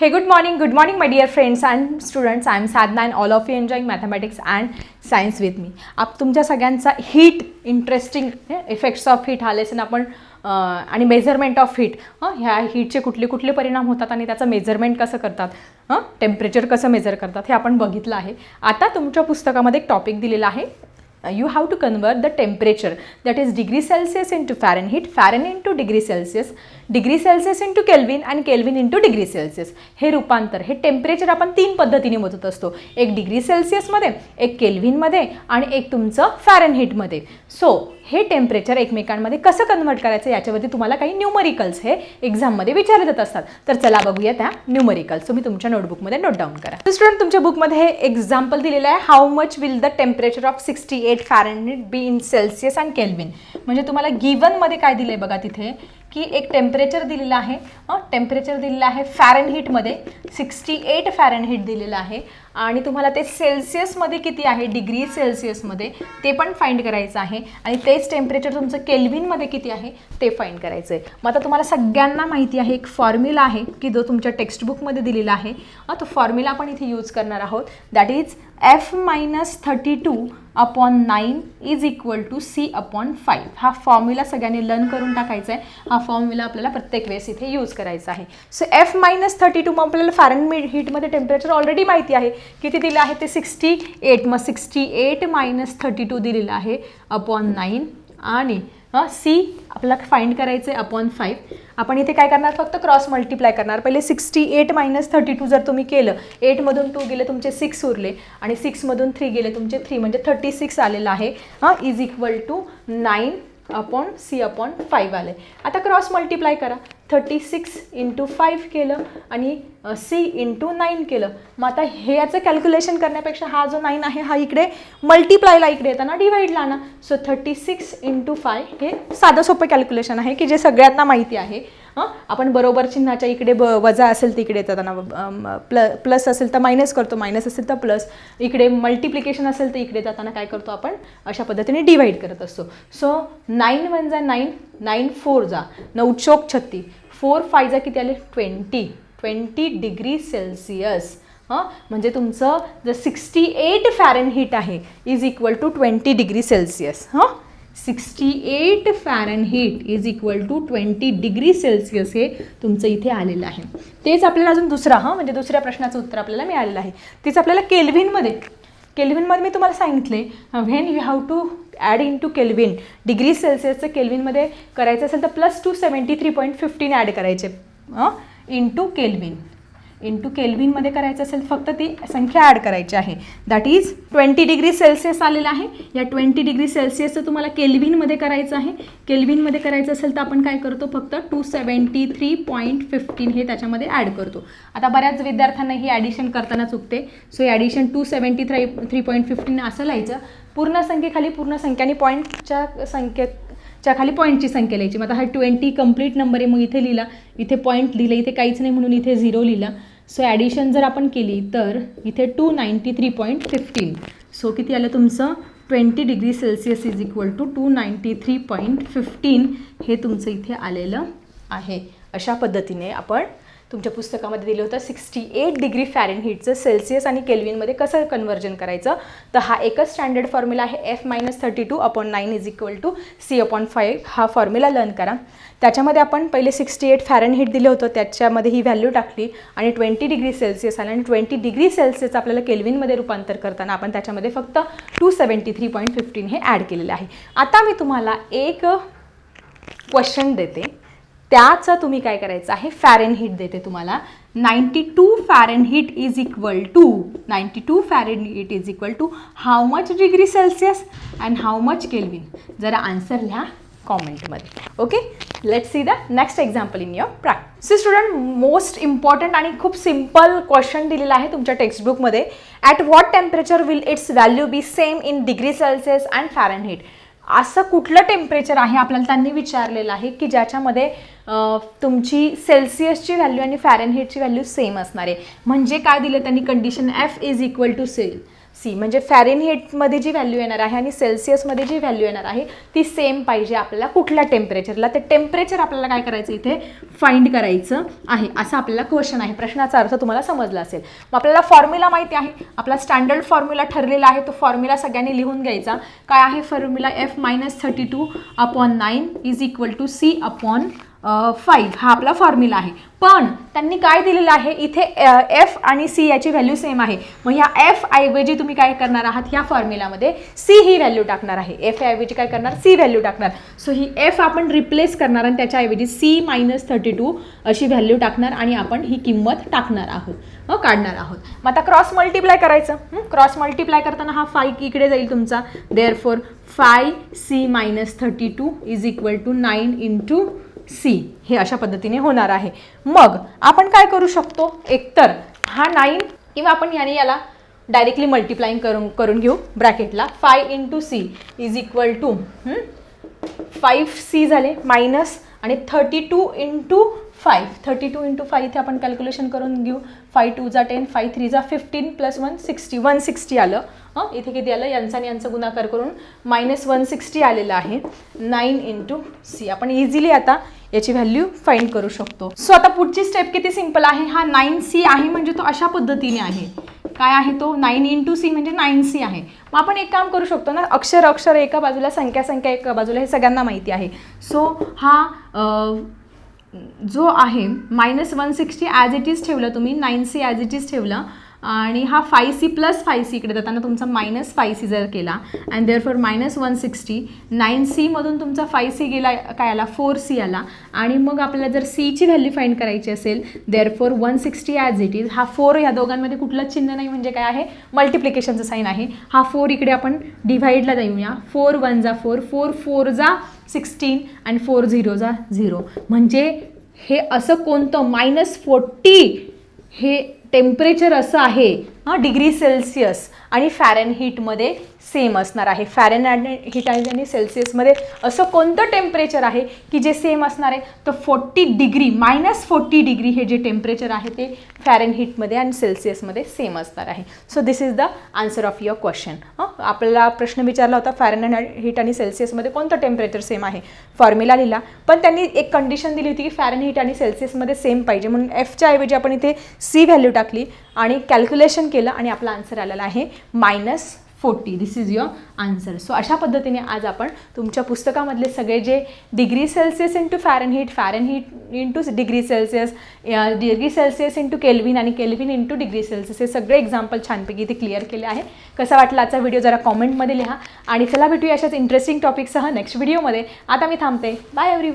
Hey, good morning, good morning, my dear friends and students. I am Sadhna and all of you enjoying mathematics and science with me आप तुमच्या सगळ्यांचा heat interesting effects of heat हा lesson आपण आणि measurement of heat ह्या हीटचे कुठले कुठले परिणाम होतात आणि त्याचं मेजरमेंट कसं करतात? हां टेम्परेचर कसं मेजर करतात हे आपण बघितलं आहे. आता तुमच्या पुस्तकामध्ये एक टॉपिक दिलेला आहे you have to convert the temperature that is degree celsius into fahrenheit fahrenheit into degree celsius degree celsius into kelvin and kelvin into degree celsius हे रूपांतर हे टेम्परेचर आपण तीन पद्धतीने मोजत असतो एक डिग्री सेल्सिअसमध्ये एक केल्व्हिनमध्ये आणि एक तुमचं फॅरनहीटमध्ये सो हे टेम्परेचर एकमेकांमध्ये कसं कन्वर्ट करायचं याच्यावरती तुम्हाला काही न्यूमरिकल्स हे एक्झाममध्ये विचारले जात असतात. तर चला बघूया त्या न्यूमरिकल्स तुम्ही तुमच्या नोटबुकमध्ये नोट डाऊन करा. स्टुडंट तुमच्या बुकमध्ये हे एक्झाम्पल दिलेलं आहे. How much will the temperature of sixty eight Fahrenheit be in Celsius and kelvin म्हणजे तुम्हाला गिवनमध्ये काय दिलं आहे बघा तिथे? की एक टेम्परेचर दिलेलं आहे. टेम्परेचर दिलेलं आहे फॅरनहीटमध्ये सिक्स्टी एट फॅरनहीट दिलेलं आहे. आणि तुम्हाला ते सेल्सिअसमध्ये किती आहे? डिग्री सेल्सिअसमध्ये ते पण फाइंड करायचं आहे. आणि तेच टेम्परेचर तुमचं केल्विनमध्ये किती आहे? ते फाइंड करायचं आहे. मग आता तुम्हाला सगळ्यांना माहिती आहे एक फॉर्म्युला आहे की जो तुमच्या टेक्स्टबुकमध्ये दिलेला आहे. तो फॉर्म्युला आपण इथे यूज करणार आहोत. That is F minus thirty two upon nine is equal to C upon five. हा फॉर्म्युला सगळ्यांनी लर्न करून टाकायचा आहे. हा फॉर्म्युला आपल्याला प्रत्येक वेळेस इथे यूज करायचा आहे. So F minus thirty two मग आपल्याला फॅरन हीटमध्ये टेम्परेचर ऑलरेडी माहिती आहे. किती दिलं आहे ते सिक्स्टी एट मग sixty eight minus thirty two दिलेलं आहे अपॉन नाईन आणि हां सी आपल्याला फाइंड करायचं आहे अपॉन फाईव्ह आपण इथे काय करणार? फक्त क्रॉस मल्टिप्लाय करणार. पहिले sixty eight minus thirty two जर तुम्ही केलं एटमधून टू गेले तुमचे सिक्स उरले. आणि सिक्समधून थ्री गेले तुमचे थ्री म्हणजे थर्टी सिक्स आलेलं आहे. हां is equal to nine upon C upon five आले. आता क्रॉस मल्टिप्लाय करा. थर्टी सिक्स इंटू फाईव्ह केलं आणि सी इंटू नाईन केलं. मग आता हे याचं कॅल्क्युलेशन करण्यापेक्षा हा जो नाईन आहे हा इकडे मल्टिप्लायला इकडे येताना डिवाईडला ना. So thirty six into five हे साधं सोपं कॅल्क्युलेशन आहे की जे सगळ्यांना माहिती आहे. आपण बरोबर चिन्हाच्या इकडे ब वजा असेल तर इकडे येताना प्ल प्लस असेल तर मायनस करतो मायनस असेल तर प्लस इकडे मल्टिप्लिकेशन असेल तर इकडे जाताना काय करतो आपण? अशा पद्धतीने डिवाईड करत असतो. सो नाईन वन जा नाईन नाईन फोर जा. नऊ चोक छत्ती फोर फायजा किती आले? ट्वेंटी. Twenty degree Celsius. हां? म्हणजे तुमचं जर सिक्स्टी एट फॅरन हीट आहे is equal to twenty degree Celsius. हां? Sixty eight Fahrenheit is equal to twenty degree Celsius हे तुमचं इथे आलेलं आहे. तेच आपल्याला अजून दुसरा हां? म्हणजे दुसऱ्या प्रश्नाचं उत्तर आपल्याला मिळालेलं आहे. तेच आपल्याला केल्व्हिनमध्ये केल्विनमध्ये मी तुम्हाला सांगितले when you have to add into kelvin degree सेल्सिअसचं केल्विनमध्ये करायचं असेल तर plus two seventy three point fifteen add करायचे इन टू केल्विन इंटू केल्विनमध्ये करायचं असेल फक्त ती संख्या ॲड करायची आहे. That is twenty degree Celsius आलेलं आहे. या ट्वेंटी डिग्री सेल्सिअसचं तुम्हाला केल्विनमध्ये करायचं आहे. केल्विनमध्ये करायचं असेल तर आपण काय करतो? फक्त two seventy three point fifteen हे त्याच्यामध्ये ॲड करतो. आता बऱ्याच विद्यार्थ्यांना ही ॲडिशन करताना चुकते. सो हे addition two seventy three three point fifteen असं लिहायचं. पूर्ण संख्येखाली पूर्ण संख्या आणि पॉईंटच्या संख्येत च्या खाली पॉईंटची संख्या लिहायची. मग आता हा ट्वेंटी कंप्लीट नंबर आहे मग इथे लिहिला. इथे पॉईंट लिहिलं इथे काहीच नाही म्हणून इथे झिरो लिहिला. सो ॲडिशन जर आपण केली तर इथे two ninety three point fifteen so किती आलं तुमचं? Twenty degree Celsius is equal to two ninety three point fifteen हे तुमचं इथे आलेलं आहे. अशा पद्धतीने आपण तुमच्या पुस्तकामध्ये दिलं होतं सिक्स्टी एट डिग्री फॅरेनहीटचं सेल्सिअस आणि केल्विनमध्ये कसं कन्वर्जन करायचं? तर हा एकच स्टँडर्ड फॉर्म्युला आहे F minus thirty two upon nine is equal to C upon five. हा फॉर्म्युला लर्न करा. त्याच्यामध्ये आपण पहिले सिक्स्टी एट फॅरनहीट दिलं होतं त्याच्यामध्ये ही व्हॅल्यू टाकली आणि ट्वेंटी डिग्री सेल्सिअस आलं आणि ट्वेंटी डिग्री सेल्सिअस आपल्याला केल्विनमध्ये रूपांतर करताना आपण त्याच्यामध्ये फक्त two seventy three point fifteen हे ॲड केलेलं आहे. आता मी तुम्हाला एक क्वेश्चन देते. त्याचं तुम्ही काय करायचं आहे? फॅरेन हीट देते तुम्हाला. Ninety two Fahrenheit is equal to ninety two Fahrenheit is equal to how much degree Celsius and how much kelvin जरा आन्सर लिहा कॉमेंटमध्ये okay let see the next example in your practice see student most important आणि खूप simple question दिलेला आहे तुमच्या टेक्स्टबुकमध्ये at what temperature will its value be same in degree Celsius and Fahrenheit असं कुठलं temperature आहे? आपल्याला त्यांनी विचारलेलं आहे की ज्याच्यामध्ये तुमची सेल्सिअसची व्हॅल्यू आणि फॅरनहीटची व्हॅल्यू सेम असणार आहे. म्हणजे काय दिलं त्यांनी? Condition F is equal to sale C म्हणजे फॅरेनहीटमध्ये जी व्हॅल्यू येणार आहे आणि सेल्सिअसमध्ये जी व्हॅल्यू येणार आहे ती सेम पाहिजे आपल्याला कुठल्या टेम्परेचरला ते टेम्परेचर आपल्याला काय करायचं इथे? फाइंड करायचं आहे. असं आपल्याला क्वेश्चन आहे. प्रश्नाचा अर्थ तुम्हाला समजला असेल. मग आपल्याला फॉर्म्युला माहिती आहे. आपला स्टँडर्ड फॉर्म्युला ठरलेला आहे. तो फॉर्म्युला सगळ्यांनी लिहून घ्यायचा. काय आहे formula F minus thirty two upon nine is equal to C upon five हा आपला फॉर्म्युला आहे. पण त्यांनी काय दिलेलं आहे? इथे एफ आणि सी याची व्हॅल्यू सेम आहे. मग ह्या एफ ऐवजी तुम्ही काय करणार आहात? ह्या फॉर्म्युलामध्ये सी ही व्हॅल्यू टाकणार आहे. एफ ऐवजी काय करणार? सी व्हॅल्यू टाकणार. सो ही एफ आपण रिप्लेस करणार आणि त्याच्याऐवजी सी मायनस थर्टी टू अशी व्हॅल्यू टाकणार आणि आपण ही किंमत टाकणार आहोत. काढणार आहोत. मग आता क्रॉस मल्टिप्लाय करायचं. क्रॉस मल्टिप्लाय करताना हा फाय इकडे जाईल तुमचा. Therefore five C minus thirty two is equal to nine into C हे अशा पद्धतीने होणार आहे. मग आपण काय करू शकतो? एकतर हा नाईन किंवा आपण याने याला डायरेक्टली मल्टिप्लाईंग करून करून घेऊ ब्रॅकेटला. Five into C is equal to five C झाले मायनस आणि thirty two into five thirty two into five इथे आपण कॅल्क्युलेशन करून घेऊ. Five two ten five थ्रीचा fifteen plus one sixty one sixty आलं. हं? इथे किती आलं? यांचा आणि यांचा गुणाकार करून मायनस वन सिक्स्टी आलेलं आहे. नाईन इंटू सी आपण इझिली आता याची व्हॅल्यू फाइंड करू शकतो. सो आता पुढची स्टेप किती सिंपल आहे? हा नाईन सी आहे म्हणजे तो अशा पद्धतीने आहे. काय आहे तो? नाईन इंटू सी म्हणजे नाईन सी आहे. मग आपण एक काम करू शकतो ना अक्षर अक्षर एका बाजूला संख्या संख्या एका बाजूला हे सगळ्यांना माहिती आहे. सो हा जो आहे minus one sixty as it is ठेवलं तुम्ही nine C as it is ठेवलं आणि हा five C plus five C इकडे जाताना तुमचा मायनस फाय सी जर केला and therefore minus one sixty nine सीमधून तुमचा फाय सी गेला काय आला? फोर सी आला. आणि मग आपल्याला जर सीची व्हॅल्यू फाईंड करायची असेल therefore one sixty as it is हा फोर या दोघांमध्ये कुठलंच चिन्ह नाही म्हणजे काय आहे? मल्टिप्लिकेशनचं साईन आहे. हा फोर इकडे आपण डिव्हाइडला देऊया फोर वन जा फोर फोर फोर जा सिक्स्टीन अँड फोर झिरो जा झिरो म्हणजे हे असं कोणतं मायनस फोर्टी हे टेम्परेचर असं आहे हां डिग्री सेल्सिअस आणि फॅरनहीटमध्ये सेम असणार आहे. फॅरेन हीट आणि सेल्सिअसमध्ये असं कोणतं टेम्परेचर आहे की जे सेम असणार आहे? तर forty degree minus forty degree हे जे टेम्परेचर आहे ते फॅरेनहीटमध्ये आणि सेल्सिअसमध्ये सेम असणार आहे. So this is the answer of your question आपल्याला प्रश्न विचारला होता फॅरेन हिट आणि सेल्सिअसमध्ये कोणतं टेम्परेचर सेम आहे? फॉर्म्युला लिहिला. पण त्यांनी एक कंडिशन दिली होती की फॅरेन हिट आणि सेल्सिअसमध्ये सेम पाहिजे. म्हणून एफच्या ऐवजी आपण इथे सी व्हॅल्यू टाकली आणि कॅल्क्युलेशन केलं आणि आपला आन्सर आलेला आहे minus forty. This is your answer so अशा पद्धतीने आज आपण तुमच्या पुस्तकामधले सगळे जे degree Celsius into Fahrenheit Fahrenheit into degree Celsius degree Celsius into kelvin आणि केल्विन इंटू डिग्री सेल्सिअस हे सगळे एक्झाम्पल छानपैकी इथे क्लिअर केले आहे. कसा वाटला आजचा व्हिडिओ जरा कॉमेंटमध्ये लिहा. आणि चला भेटूया अशाच इंटरेस्टिंग टॉपिकसह नेक्स्ट व्हिडिओमध्ये आता मी थांबते. Bye every